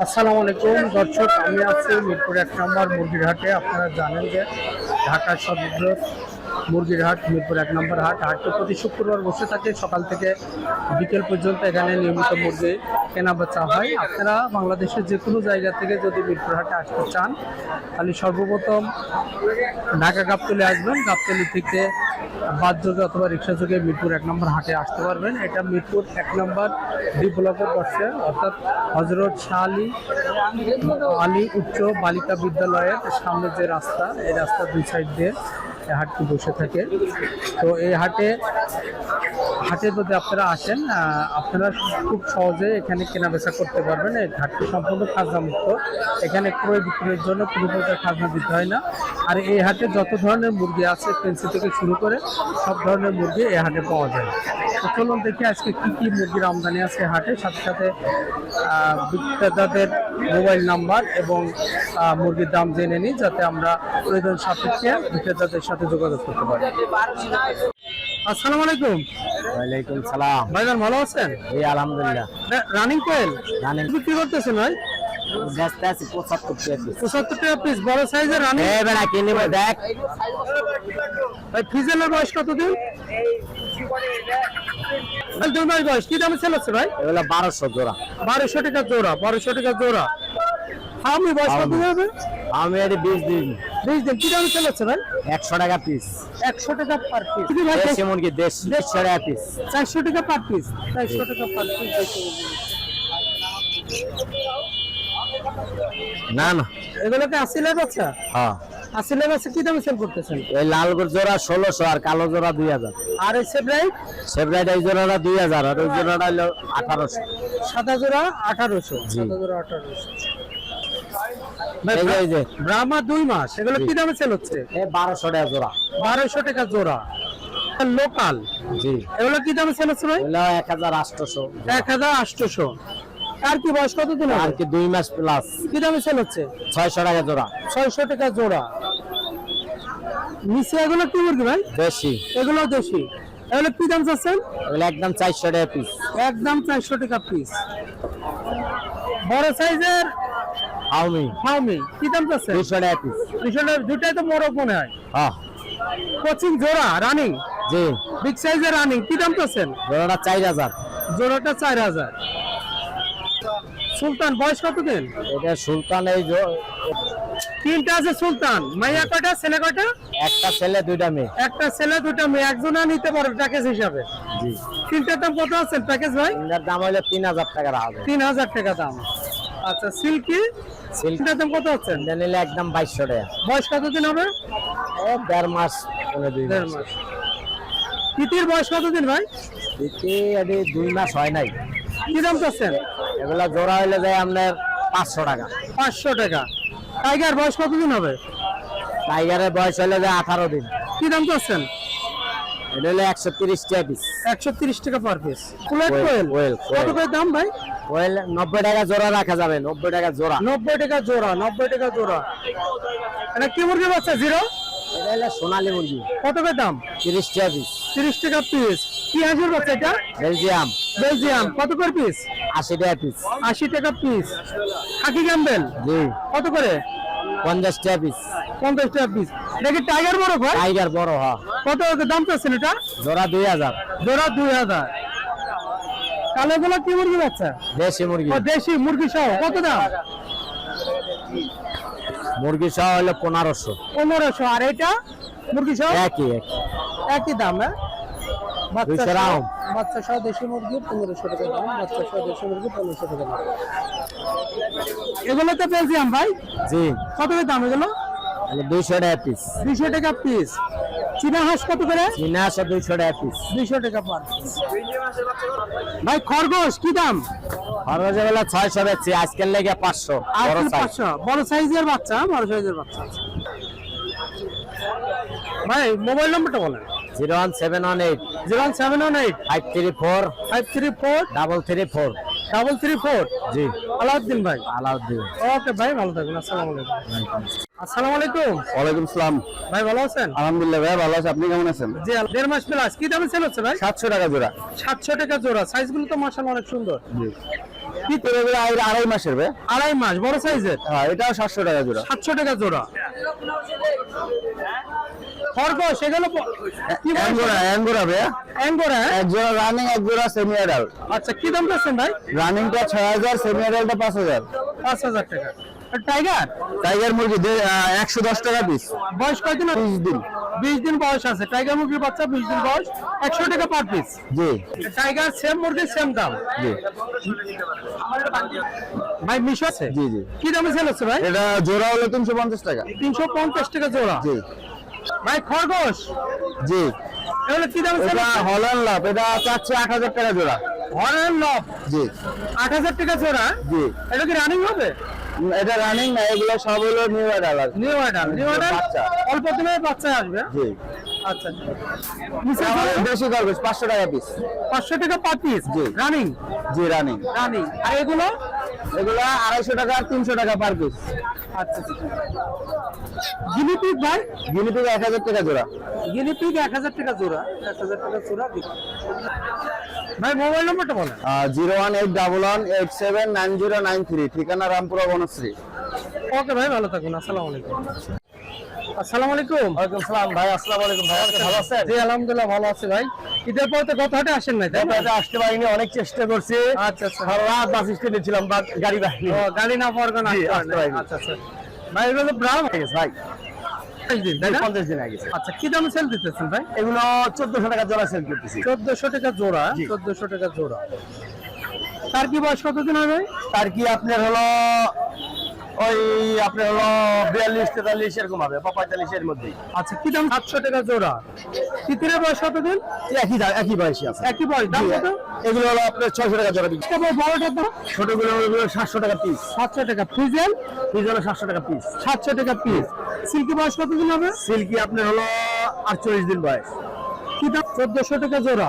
আসসালামু আলাইকুম দর্শক আমি আছি মিরপুর এক নম্বর মুরগিরহাটে আপনারা জানেন যে ঢাকা সদর মুরগির হাট, মিরপুর এক নম্বর হাট। হাটটি প্রতি শুক্রবার বসে থাকে। সকাল থেকে বিকেল পর্যন্ত এখানে নিয়মিত মুরগি কেনা বেচা হয়। আপনারা বাংলাদেশের যে কোনো জায়গা থেকে যদি মিরপুর হাটে আসতে চান, তাহলে সর্বপ্রথম ঢাকা গাবতলি আসবেন। গাবতলি থেকে বাস যোগে অথবা রিক্সা যোগে মিরপুর এক নম্বর হাটে আসতে পারবেন। এটা মিরপুর এক নম্বর ডি ব্লকে বসে অর্থাৎ হজরত শাহ আলী আলী উচ্চ বালিকা বিদ্যালয়ের সামনে যে রাস্তা, এই রাস্তার দুই সাইড দিয়ে হাটটি বসে থাকে। তো এই হাটে হাটে যদি আপনারা আসেন আপনারা খুব সহজে এখানে কেনাবেচা করতে পারবেন। এই হাটটি সম্পূর্ণ খাজনা মুক্ত এখানে ক্রয় বিক্রয়ের জন্য কোনো প্রকার খাজনা দিতে হয় না। আর এই হাটে যত ধরনের মুরগি আছে পেন্সি থেকে শুরু করে সব ধরনের মুরগি এই হাটে পাওয়া যায়। তো চলুন দেখি আজকে কী কী মুরগির আমদানি আছে হাটে। সাথে সাথে বিক্রেতাদের মোবাইল নাম্বার এবং মুরগির দাম জেনে নিই যাতে আমরা প্রয়োজন সাপেক্ষে বিক্রেতাদের সাথে যোগাযোগ করতে পারি। আসসালামু আলাইকুম। ওয়ালাইকুম সালাম। ভাইজান ভালো আছেন? এই আলহামদুলিল্লাহ। Running quail? Running. বিক্রি করতেছেন ভাই? ব্যস্ত আছি পঁচাত্তর পিস পঁচাত্তর টাকা পিস বড় সাইজের রানিং। দেখ। ভাই ফিজেলের বয়স কতদিন? দুই মাস বয়স। কি দামে সেল হচ্ছে ভাই? এগুলো বারোশো জোড়া। বারোশো টাকা জোড়া বারোশো টাকা জোড়া। আমি বয়স কত হবে? আমি এটি বিশ দিন। বিশ দিন। কি দামে সেল ভাই? একশো টাকা পিস একশো টাকা পার পিস ভাই টাকা পিস চারশো টাকা পার পিস চারশো টাকা পার পিস না না। এগুলোকে আশি লাখ বাচ্চা হ্যাঁ। আশি লাখ কি দামে সেল করতেছেন? এই লাল জোড়া ষোলোশো আর কালো জোড়া দুই হাজার। আর এই সেব্রাইট সেভরাইট এই জোড়াটা দুই হাজার আর ওই জোড়াটা হলো আঠারোশো। সাদা জোড়া আঠারোশো। সাদা জোড়া আঠারোশো। এই যে এই যে। ব্রাহ্মা দুই মাস। এগুলো কি দামে সেল হচ্ছে? বারোশো টাকা জোড়া। বারোশো টাকা জোড়া। লোকাল? জি। এগুলো কি দামে সেল হচ্ছে ভাই? এক হাজার আটশোশো এক হাজার আটশোশো আর কি বয়স? কত দিন আর কি দুই মাস প্লাস কি দামে সেল হচ্ছে? ছয়শো টাকা জোড়া। ছয়শো টাকা জোড়া। নিচে এগুলো কি মুরগি ভাই? দেশি। এগুলো দেশি। এগুলো কি দাম চাচ্ছেন? এগুলো একদম চারশো টাকা পিস একদম চারশো টাকা পিস বড় সাইজের হাউমি হাউমি কি দাম চাচ্ছেন? দুশো টাকা পিস দুশো দুটাই তো মোরগ মনে হয়। হ্যাঁ। কোচিং জোড়া রানিং? জি। বিগ সাইজের রানিং। কি দাম চাচ্ছেন? জোড়াটা চার হাজার। জোড়াটা চার হাজার। সুলতান বয়স কতদিন? এটা সুলতান এই তিনটা আছে সুলতান। মাইয়া কয়টা? ছেলে কয়টা? একটা ছেলে দুইটা মেয়ে। একটা ছেলে দুইটা মেয়ে। একজনা নিতে পারো প্যাকেজ হিসাবে। জি। তিনটার দাম কত আছেন প্যাকেজ ভাই? তিনটার দাম হলো তিন হাজার টাকা যাবে তিন হাজার টাকা দাম। আচ্ছা সিল্কি সিল্ক তিনটার দাম কত হচ্ছেন তিনটা নিলে একদম বাইশশো টাকা। বয়স কতদিন হবে? ও দেড় মাস পনেরো দুই দেড় মাস। তিতির বয়স কতদিন ভাই? এটি দুই মাস হয় নাই। কি দাম চাচ্ছেন এগুলা জোড়া হইলে যায় আপনার পাঁচশো টাকা। পাঁচশো টাকা। টাইগার বয়স কতদিন হবে? টাইগারের বয়স হইলে যায় আঠারো দিন। কি দাম চাচ্ছেন এটা হলো একশো তিরিশ টাকা পিস একশো তিরিশ টাকা পার পিস কুলেট কোয়েল, কোয়েল? কোয়েল, কত করে দাম ভাই? ওয়েল নব্বই টাকা জোড়া রাখা যাবে নব্বই টাকা জোড়া। নব্বই টাকা জোড়া নব্বই টাকা জোড়া। এটা কি মুরগি বাচ্চা? জিরো? এটা হলো সোনালী মুরগি। কত করে দাম? তিরিশ টাকা পিস তিরিশ টাকা পিস কি হাঁসের বাচ্চা এটা? বেলজিয়াম। বেলজিয়াম। কত করে পিস আশি টাকা পিস আশি টাকা পিস খাকি জি। কত করে? পঞ্চাশ টাকা পিস পঞ্চাশ টাকা পিস এটা কি টাইগার বড় ভাই? টাইগার বড় হ্যাঁ। কত দাম চাচ্ছেন এটা? জোড়া দুই হাজার। জোড়া দুই হাজার। কি মুরগি বাচ্চা? দেশি মুরগি। দেশি মুরগি সহ। কত দাম? মুরগি সহ হলো পনেরোশো। পনেরোশো। আর এটা? মুরগি সহ? একই একই। একই দাম হ্যাঁ? বাচ্চা দুইশো সহ- রাউন্ড। বাচ্চা সহ দেশি মুরগি পনেরোশো টাকা দাম বাচ্চা সহ দেশি মুরগি পনেরোশো টাকা দাম। এগুলো তো বেলজিয়াম ভাই। জি। কত দাম এগুলো? দুইশো টাকা পিস দুইশো টাকা পিস চীনা হাঁস কত করে? চীনা আসো দুইশো টাকা পিস দুইশো টাকা পার। ভাই খরগোশ কি দাম? খরচ হলো ছয়শো বেচছি আজকের লেগে পাঁচশো পাঁচশো বড় সাইজের বাচ্চা বড় সাইজের বাচ্চা। ভাই মোবাইল নম্বরটা বলেন। Zero one seven one eight. Zero one seven one eight. Five three four five three four double three four double three four জি। আলাউদ্দিন ভাই। আলাউদ্দিন। ওকে ভাই ভালো থাকবেন। আসসালামু আলাইকুম। আসসালামু আলাইকুম। ওয়ালাইকুম সালাম। ভাই ভালো আছেন? আলহামদুলিল্লাহ ভাই ভালো আছে। আপনি কেমন আছেন? জি দেড় মাস প্লাস। কি দামে সেল হচ্ছে ভাই? সাতশো টাকা জোড়া। সাতশো টাকা জোড়া। সাইজগুলো তো মার্শাল অনেক সুন্দর। কি তোর আড়াই- আড়াই মাসের বে আড়াই মাস বড় সাইজের হ্যাঁ এটাও সাতশো টাকা জোড়া। সাতশো টাকা জোড়া। খরগোশ এগুলো কি অ্যাঙ্গোরা অ্যাঙ্গোরা বে অ্যাঙ্গোরা হ্যাঁ? এক জোড়া রানিং এক জোড়া সেমি অ্যাডাল্ট আচ্ছা কি দাম চাচ্ছেন ভাই? রানিংটা ছয় হাজার সেমি অ্যাডাল্টটা টাকা। টাইগার টাইগার মুরগি একশো দশ টাকা পিস বয়স কয়দিন দিন। বিশ দিন বয়স আছে। টাইগার মুরগির বাচ্চা বিশ দিন বয়স একশো টাকা পার পিস জি। টাইগার সেম সেম দাম। জি। ভাই মিশো আছে? জি জি। কি দামে সেল হচ্ছে ভাই? এটা জোড়া হলো তিনশো পঞ্চাশ টাকা। তিনশো পঞ্চাশ টাকা জোড়া। জি। ভাই খরগোশ? জি। এগুলো কি দামে এটা হল্যান্ড লাভ এটা চাচ্ছে আট হাজার টাকা জোড়া। হরেন লব জি। আট হাজার টাকা জোড়া? জি। এটা কি রানিং হবে? এটা রানিং না এগুলো সব হলো new adult new order new বাচ্চা। অল্প দিনে বাচ্চা আসবে? জি। আচ্ছা। দেশি গল্প পাঁচশো টাকা পিস পাঁচশো টাকা পার পিস জি। রানিং জি রানিং রানিং আর এগুলো? এগুলো আড়াইশো টাকা আর তিনশো টাকা পার পিস আচ্ছা গিনিপিগ ভাই? গিনিপিগ এক হাজার টাকা জোড়া। গিনিপিগ এক হাজার টাকা জোড়া এক হাজার টাকা জোড়া ভাই মোবাইল নম্বরটা বলেন। Zero one eight double one eight seven nine zero nine three ঠিকানা রামপুরা বনশ্রী। ওকে ভাই ভালো থাকুন আসসালামু আলাইকুম। আসসালামু আলাইকুম। ওয়ালাইকুম সালাম ভাই আসসালামু আলাইকুম ভাই ভালো আছেন? জি আলহামদুলিল্লাহ ভালো আছে ভাই। ঈদের পর তো হাটে আসেন নাই তাই না? আসতে পারিনি অনেক চেষ্টা করছি। আচ্ছা আচ্ছা। রাত বাস স্ট্যান্ডে ছিলাম গাড়ি বাহিনী। ও গাড়ি না পাওয়ার কারণে আসতে পারিনি। আচ্ছা আচ্ছা। ভাই এগুলো ব্রাউন ঠিক আছে ভাই। আচ্ছা কি দামে সেল দিতেছেন ভাই? এগুলো চোদ্দশো টাকা জোড়া সেল করতেছি। চোদ্দশো টাকা জোড়া চোদ্দশো টাকা জোড়া। তার কি বয়স কতদিন হবে? তার কি আপনার হলো ওই আপনার হলো বিয়াল্লিশ তেতাল্লিশ এরকম হবে বা পঁয়তাল্লিশ এর মধ্যেই। আচ্ছা কি দাম? সাতশো টাকা জোড়া। তিতিরের বয়স কতদিন? একই দাম একই বয়সী আছে। একই বয়স। দাম কত? এগুলো হলো আপনার ছয়শো টাকা জোড়া বিক্রি বড়টার দাম ছোটগুলো হলো সাতশো টাকা পিস সাতশো টাকা। ফ্রিজেল পিস হলো সাতশো টাকা পিস সাতশো টাকা পিস সিল্কি বয়স কতদিন হবে? সিল্কি আপনার হলো আটচল্লিশ দিন বয়স। কি দাম? চোদ্দশো টাকা জোড়া।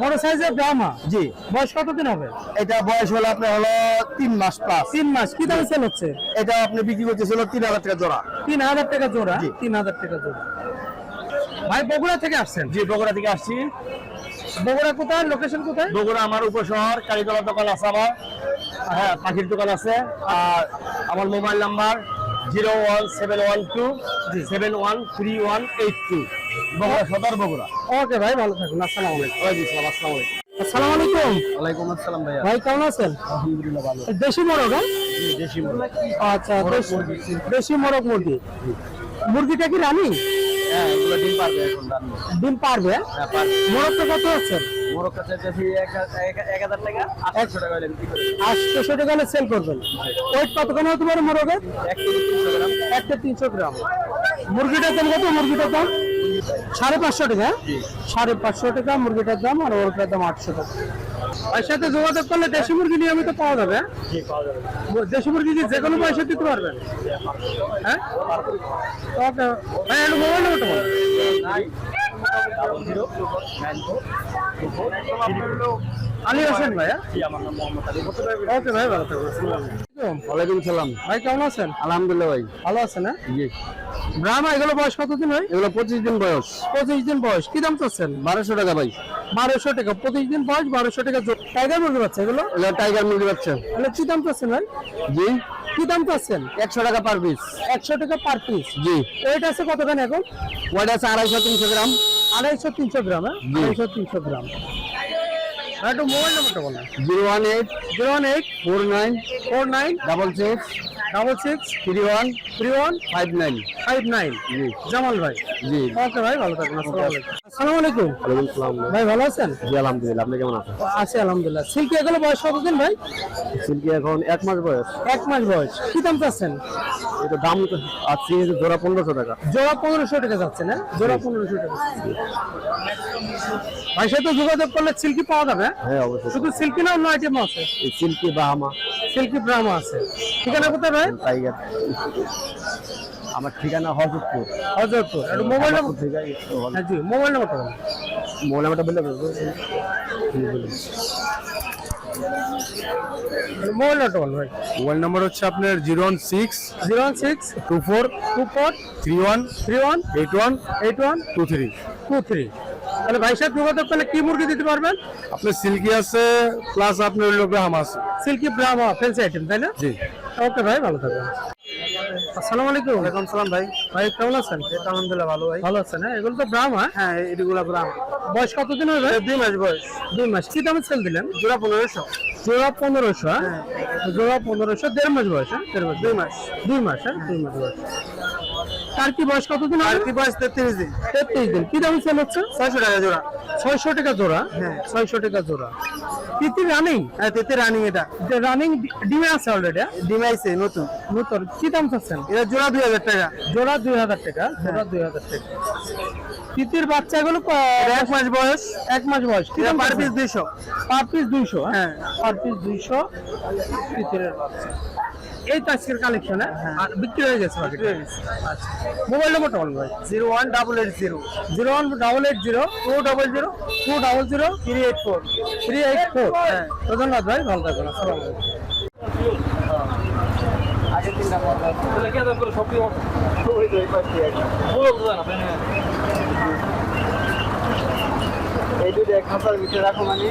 বড় সাইজের ব্রাহ্মা জি। বয়স কতদিন হবে? এটা বয়স হলো আপনার হলো তিন মাস প্লাস তিন মাস। কি দামে সেল হচ্ছে? এটা আপনি বিক্রি করতেছিল তিন হাজার টাকা জোড়া। তিন হাজার টাকা জোড়া। তিন হাজার টাকা জোড়া। ভাই বগুড়া থেকে আসছেন? জি বগুড়া থেকে আসছি। বগুড়া কোথায়? লোকেশন কোথায়? বগুড়া আমার উপশহর কালীতলা দোকান আছে আমার। হ্যাঁ পাখির দোকান আছে। আর আমার mobile number zero one seven one two seven one three one eight two. Bogura Sadar Bogura. Okay ভাই ভালো থাকুন। আসসালামু আলাইকুম। ওয়ালাইকুম আসসালাম আসসালামু আলাইকুম। আসসালামু আলাইকুম। ওয়ালাইকুম আসসালাম ভাইয়া। ভাই কেমন আছেন? আলহামদুলিল্লাহ ভালো। দেশি মোরগ হ্যাঁ? দেশি মুরগি। আচ্ছা দেশি- মোরগ। মুরগি মুরগিটা কি রানি? হ্যাঁ এগুলো ডিম পারবে এখন ডিম পারবে? হ্যাঁ পারবে। মোরগটা কত আছে? মোরগ কাছে চাইছি এক হাজার টাকা আটশো টাকা হলে আটশোশো টাকা হলে সেল করবেন ওয়েট কতক্ষণ হতে পারে মোরগের এক তিনশো গ্রাম একটা তিনশো গ্রাম মুরগিটার দাম কত মুরগিটার দাম সাড়ে পাঁচশো টাকা হ্যাঁ? সাড়ে পাঁচশো টাকা মুরগিটার দাম আর ওরটার দাম আটশো টাকা এর সাথে যোগাযোগ করলে দেশি মুরগি নিয়মিত পাওয়া যাবে হ্যাঁ? দেশি মুরগি কি যে কোনো পয়সা দিতে পারবেন হ্যাঁ ওকে ভাই মোবাইল নাম্বারটা ফোর আলী হোসেন ভাই হ্যাঁ? জি আমার নাম মোহাম্মদ আলী। ওকে ভাই ভালো থাকবেন ওয়ালাইকুম সালাম। ভাই কেমন আছেন? আলহামদুলিল্লাহ ভাই। ভালো আছেন হ্যাঁ? জি। ব্রাহ্মা এগুলো বয়স কতদিন হয় এগুলো পঁচিশ দিন বয়স। পঁচিশ দিন বয়স। কি দাম চাচ্ছেন? বারোশো টাকা ভাই। বারোশো টাকা। পঁচিশ দিন বয়স বারোশো টাকা জো- টাইগার মুরগি এগুলো? টাইগার মুরগি বাচ্চা। তাহলে কি দাম চাচ্ছেন ভাই? জি। কি দাম চাচ্ছেন? একশো টাকা পার পিস একশো টাকা পার পিস জি। ওয়েট আছে কতখানি এখন? ওয়াইট আছে আড়াইশো তিনশো গ্রাম। আড়াইশো তিনশো গ্রাম হ্যাঁ। আড়াইশো তিনশো গ্রাম। একটু মোবাইল নাম্বারটা বলেন। Zero one eight zero one eight four nine four nine double six double six three one three one five nine five nine জি। জামাল ভাই। জি। ওকে ভাই ভালো থাকুন আসসালামু আলাইকুম। ভাই ভালো আছেন? জি আলহামদুলিল্লাহ। আপনি কেমন আছেন? আছি আলহামদুলিল্লাহ। সিল্কি এগুলো বয়স কতদিন ভাই? সিল্কি এখন এক মাস বয়স। এক মাস বয়স। কি দাম চাচ্ছেন? এটা দাম আছে জোড়া পনেরোশো টাকা। জোড়া পনেরোশো টাকা যাচ্ছে না? জোড়া পনেরোশো টাকা। ভাই সাথে যোগাযোগ করলে সিল্কি পাওয়া যাবে হ্যাঁ? হ্যাঁ অবশ্যই। শুধু সিল্কি না অন্য আইটেম আছে? Silky Bahama. সিল্কি ব্রাহ্মা আছে। ঠিকানা কোথায় ভাই? টাইগার। আমার ঠিকানা হজরতপুর। হজরতপুর। একটু মোবাইল নাম্বার? হ্যাঁ জি মোবাইল নাম্বারটা বলুন। মোবাইল নাম্বারটা হবে? মোবাইল নাম্বারটা বলুন ভাই। মোবাইল নাম্বার হচ্ছে আপনার zero one six zero one six two four two four three one three one eight one eight one two three. Two three. তাহলে ভাই সাহেব যোগাযোগ করলে কি মুরগি দিতে পারবেন? আপনি সিল্কি আছে প্লাস আপনার হলো ব্রাহ্ম আছে। সিল্কি ব্রাহ্মা ফেন্সি আইটেম তাই না? জি। ওকে ভাই ভালো থাকবেন। আসসালামু আলাইকুম। ওয়ালাইকুম সালাম ভাই। ভাই কেমন আছেন? আলহামদুলিল্লাহ ভালো ভাই। ভালো আছেন হ্যাঁ? এগুলো তো ব্রাহ্মা হ্যাঁ? এগুলো ব্রাহ্ম। বয়স কতদিন হবে দুই মাস বয়স। দুই মাস। কি দামে সেল দিলেন? জোড়া পনেরোশো। জোড়া পনেরোশো হ্যাঁ। জোড়া পনেরোশো দেড় মাস বয়স হ্যাঁ? দেড় মাস। দুই মাস। দুই মাস হ্যাঁ? দুই মাস বয়স। তার কি বয়স কতদিন আর কি বয়স তেত্রিশ দিন। তেত্রিশ দিন। কি দাম সেল হচ্ছে? ছয়শো টাকা জোড়া। ছয়শো টাকা জোড়া? হ্যাঁ। ছয়শো টাকা জোড়া। তিতি রানিং হ্যাঁ তেত্রিশ রানিং এটা। রানিং ডিমে আছে অলরেডি ডিম আইছে নতুন। নতুন। কি দাম চাচ্ছেন? এটা জোড়া দুই হাজার টাকা। জোড়া দুই হাজার টাকা জোড়া দুই হাজার টাকা। তিতির বাচ্চাগুলো এক মাস বয়স। এক মাস বয়স। পার পার পিস দুইশো। পার পিস দুইশো হ্যাঁ। পার পিস দুইশো তিতিরের বাচ্চা। এই তো আজকের কালেকশন আর বিক্রি হয়ে গেছে আচ্ছা। মোবাইল নম্বরটা বলুন ভাই। Zero one double eight zero zero one double eight zero two double zero two double zero three eight four three eight four হ্যাঁ। ধন্যবাদ ভাই ভালো থাকবেন আসসালামু আলাইকুম। এই দুটো খাঁচার ভিতরে রাখো মানে।